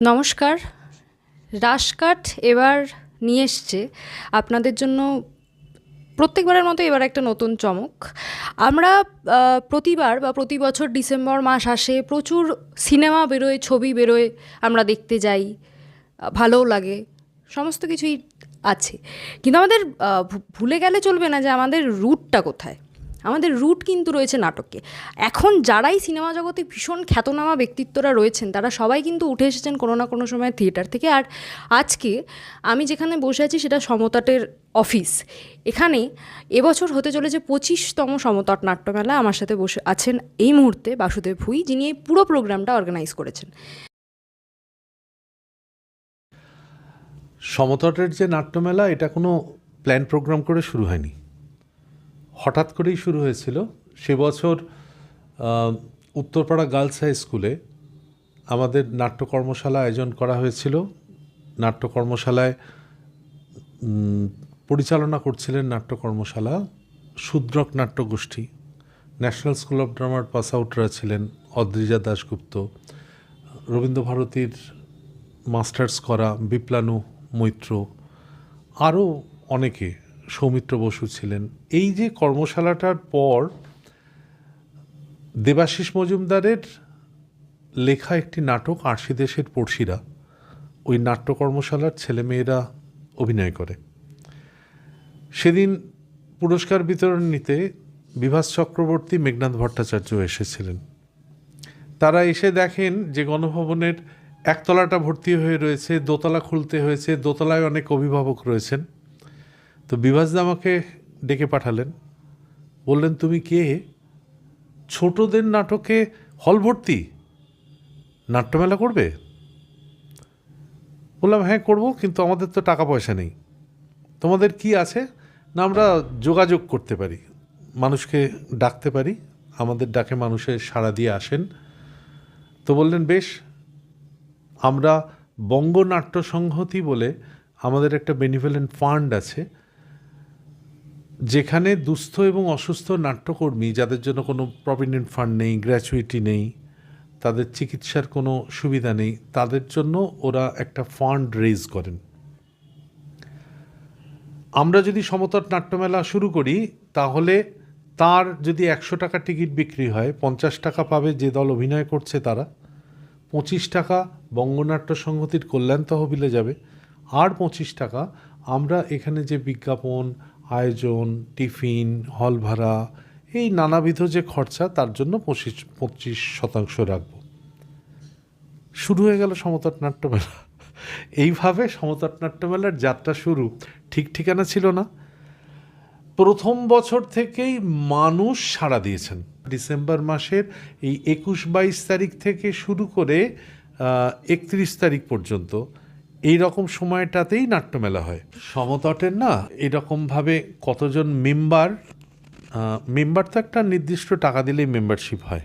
নমস্কার। রাশকাট এবার নিয়ে এসছে আপনাদের জন্য প্রত্যেকবারের মতো এবার একটা নতুন চমক। আমরা প্রতিবার বা প্রতি বছর ডিসেম্বর মাস আসে, প্রচুর সিনেমা বেরোয়, ছবি বেরোয়, আমরা দেখতে যাই, ভালোও লাগে, সমস্ত কিছুই আছে। কিন্তু আমাদের ভুলে গেলে চলবে না যে আমাদের রুটটা কোথায়। আমাদের রুট কিন্তু রয়েছে নাটকে। এখন যারাই সিনেমা জগতে ভীষণ খ্যাতনামা ব্যক্তিত্বরা রয়েছেন, তারা সবাই কিন্তু উঠে এসেছেন কোনো না কোনো সময় থিয়েটার থেকে। আর আজকে আমি যেখানে বসে আছি সেটা সমতাটের অফিস এখানে এবছর হতে চলেছে পঁচিশতম সমতট নাট্যমেলা। আমার সাথে বসে আছেন এই মুহূর্তে বাসুদেব ভুই, যিনি এই পুরো প্রোগ্রামটা অর্গানাইজ করেছেন। সমতটের যে নাট্যমেলা, এটা কোনো প্ল্যান প্রোগ্রাম করে শুরু হয়নি? হঠাৎ করেই শুরু হয়েছিল। সে বছর উত্তরপাড়া গার্লস হাই স্কুলে আমাদের নাট্য কর্মশালা আয়োজন করা হয়েছিল। নাট্য কর্মশালায় পরিচালনা করছিলেন নাট্য কর্মশালা শূদ্রক নাট্যগোষ্ঠী। ন্যাশনাল স্কুল অফ ড্রামার পাস আউটরা ছিলেন অদ্রিজা দাশগুপ্ত রবীন্দ্রভারতীর মাস্টার্স করা বিপ্লানু মৈত্র, আরও অনেকে। সৌমিত্র বসু ছিলেন। এই যে কর্মশালাটার পর দেবাশিস মজুমদারের লেখা একটি নাটক আরশি দেশের পড়শিরা, ওই নাট্য কর্মশালার ছেলেমেয়েরা অভিনয় করে। সেদিন পুরস্কার বিতরণ নিতে বিভাস চক্রবর্তী, মেঘনাথ ভট্টাচার্য এসেছিলেন। তারা এসে দেখেন যে গণভবনের একতলাটা ভর্তি হয়ে রয়েছে, দোতলা খুলতে হয়েছে, দোতলায় অনেক অভিভাবক রয়েছেন। তো বিভাসদা আমাকে ডেকে পাঠালেন। বললেন, তুমি কে? ছোটদের নাটকে হল ভর্তি? নাট্যমেলা করবে? বললাম হ্যাঁ করব, কিন্তু আমাদের তো টাকা পয়সা নেই। তোমাদের কি আছে? না, আমরা যোগাযোগ করতে পারি। মানুষকে ডাকতে পারি। আমাদের ডাকে মানুষের সাড়া দিয়ে আসেন। তো বললেন, বেশ, আমরা বঙ্গনাট্য সংহতি বলে আমাদের একটা বেনিভোলেন্ট ফান্ড আছে। যেখানে দুস্থ এবং অসুস্থ নাট্যকর্মী যাদের জন্য কোনো প্রভিডেন্ট ফান্ড নেই গ্র্যাচুইটি নেই, তাদের চিকিৎসার কোনো সুবিধা নেই, তাদের জন্য ওরা একটা ফান্ড রেজ করেন। আমরা যদি সমতট নাট্যমেলা শুরু করি, তাহলে তার যদি একশো টাকা টিকিট বিক্রি হয়, পঞ্চাশ টাকা পাবে যে দল অভিনয় করছে তারা, পঁচিশ টাকা বঙ্গনাট্য সংহতির কল্যাণ তহবিলে যাবে, আর পঁচিশ টাকা আমরা এখানে যে বিজ্ঞাপন আয়োজন, টিফিন, হল ভাড়া, এই নানাবিধ যে খরচা, তার জন্য পঁচিশ পঁচিশ শতাংশ রাখব। শুরু হয়ে গেল সমতট নাট্যমেলা। এইভাবে সমতট নাট্যমেলার যাত্রা শুরু ঠিক ঠিকানা ছিল না। প্রথম বছর থেকেই মানুষ সাড়া দিয়েছেন। ডিসেম্বর মাসের এই একুশ বাইশ তারিখ থেকে শুরু করে একত্রিশ তারিখ পর্যন্ত এই রকম সময়টাতেই নাট্যমেলা হয়। সমতটের না, এরকমভাবে কতজন মেম্বার মেম্বার তো একটা নির্দিষ্ট টাকা দিলেই মেম্বারশিপ হয়।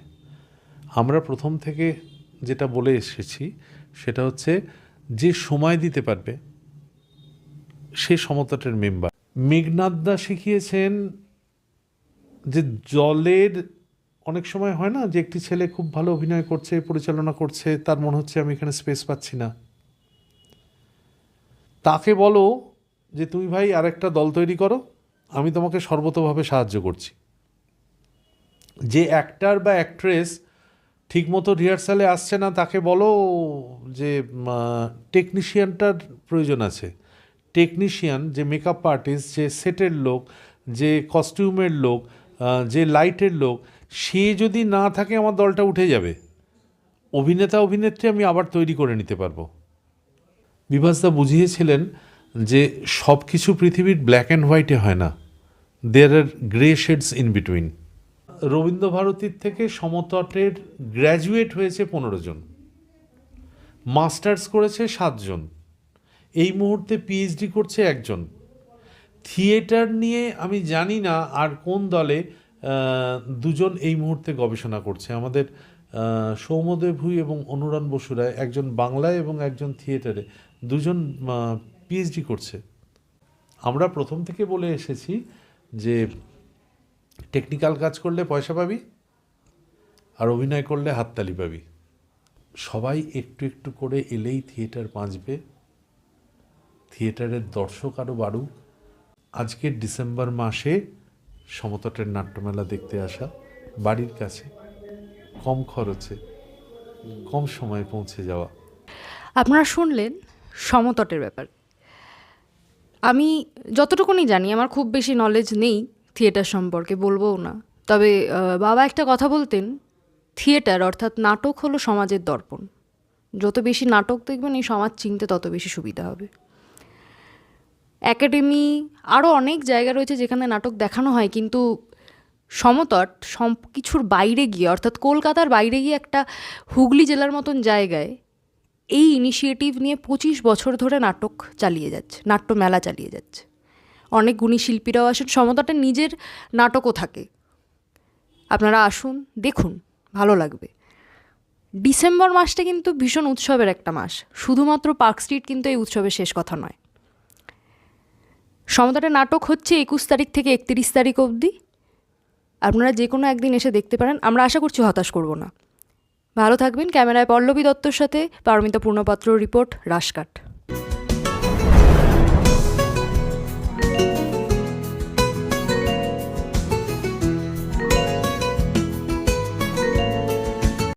আমরা প্রথম থেকে যেটা বলে এসেছি, সেটা হচ্ছে যে সময় দিতে পারবে, সে সমতটের মেম্বার মেঘনাথদা শিখিয়েছেন যে জলের, অনেক সময় হয় না যে একটি ছেলে খুব ভালো অভিনয় করছে, পরিচালনা করছে, তার মনে হচ্ছে আমি এখানে স্পেস পাচ্ছি না। তাকে বলো যে তুমি ভাই আরেকটা দল তৈরি করো, আমি তোমাকে সর্বতভাবে সাহায্য করছি। যে অ্যাক্টার বা অ্যাক্ট্রেস ঠিকমতো রিহার্সালে আসছে না, তাকে বলো যে টেকনিশিয়ানটার প্রয়োজন আছে। টেকনিশিয়ান যে মেকআপ আর্টিস্ট যে সেটের লোক, যে কস্টিউমের লোক যে লাইটের লোক, সে যদি না থাকে, আমার দলটা উঠে যাবে। অভিনেতা অভিনেত্রী আমি আবার তৈরি করে নিতে পারব। বিভাসদা বুঝিয়েছিলেন যে সব কিছু পৃথিবীর ব্ল্যাক অ্যান্ড হোয়াইটে হয় না। There are grey shades in between রবীন্দ্রভারতীর থেকে সমতটের গ্র্যাজুয়েট হয়েছে পনেরো জন। মাস্টার্স করেছে সাতজন এই মুহূর্তে পিএইচডি করছে একজন। থিয়েটার নিয়ে আমি জানি না আর কোন দলে দুজন এই মুহূর্তে গবেষণা করছে। আমাদের আহ, সৌম্যদেব ভুই এবং অনুরান বসুরায় একজন বাংলায় এবং একজন থিয়েটারে দুজন পিএইচডি করছে। আমরা প্রথম থেকে বলে এসেছি যে টেকনিক্যাল কাজ করলে পয়সা পাবি আর অভিনয় করলে হাততালি পাবি। সবাই একটু একটু করে এলেই থিয়েটার বাঁচবে থিয়েটারের দর্শক আরও বাড়ুক। আজকের ডিসেম্বর মাসে সমতটের নাট্যমেলা দেখতে আসা বাড়ির কাছে। কম খরচে, কম সময়ে পৌঁছে যাওয়া। আপনারা শুনলেন সমতটের ব্যাপার। আমি যতটুকুনি জানি, আমার খুব বেশি নলেজ নেই থিয়েটার সম্পর্কে, বলবোও না। তবে বাবা একটা কথা বলতেন থিয়েটার অর্থাৎ নাটক হলো সমাজের দর্পণ। যত বেশি নাটক দেখবেন, এই সমাজ চিনতে তত বেশি সুবিধা হবে। একাডেমি আরও অনেক জায়গা রয়েছে যেখানে নাটক দেখানো হয়, কিন্তু সমতট সম কিছুর বাইরে গিয়ে, অর্থাৎ কলকাতার বাইরে গিয়ে একটা হুগলি জেলার মতন জায়গায় এই ইনিশিয়েটিভ নিয়ে পঁচিশ বছর ধরে নাটক চালিয়ে যাচ্ছে নাট্যমেলা চালিয়ে যাচ্ছে। অনেক গুণী শিল্পীরাও আসেন সমতটের নিজের নাটকও থাকে। আপনারা আসুন, দেখুন, ভালো লাগবে। ডিসেম্বর মাসটা কিন্তু ভীষণ উৎসবের একটা মাস, শুধুমাত্র পার্ক স্ট্রিট কিন্তু এই উৎসবের শেষ কথা নয়। সমতটে নাটক হচ্ছে একুশ তারিখ থেকে একত্রিশ তারিখ অবধি। আপনারা যে কোনো একদিন এসে দেখতে পারেন। আমরা আশা করছি হতাশ করব না। ভালো থাকবেন ক্যামেরায় পল্লবী দত্তর সাথে পারমিতা পূর্ণপাত্র রিপোর্ট রাশকাট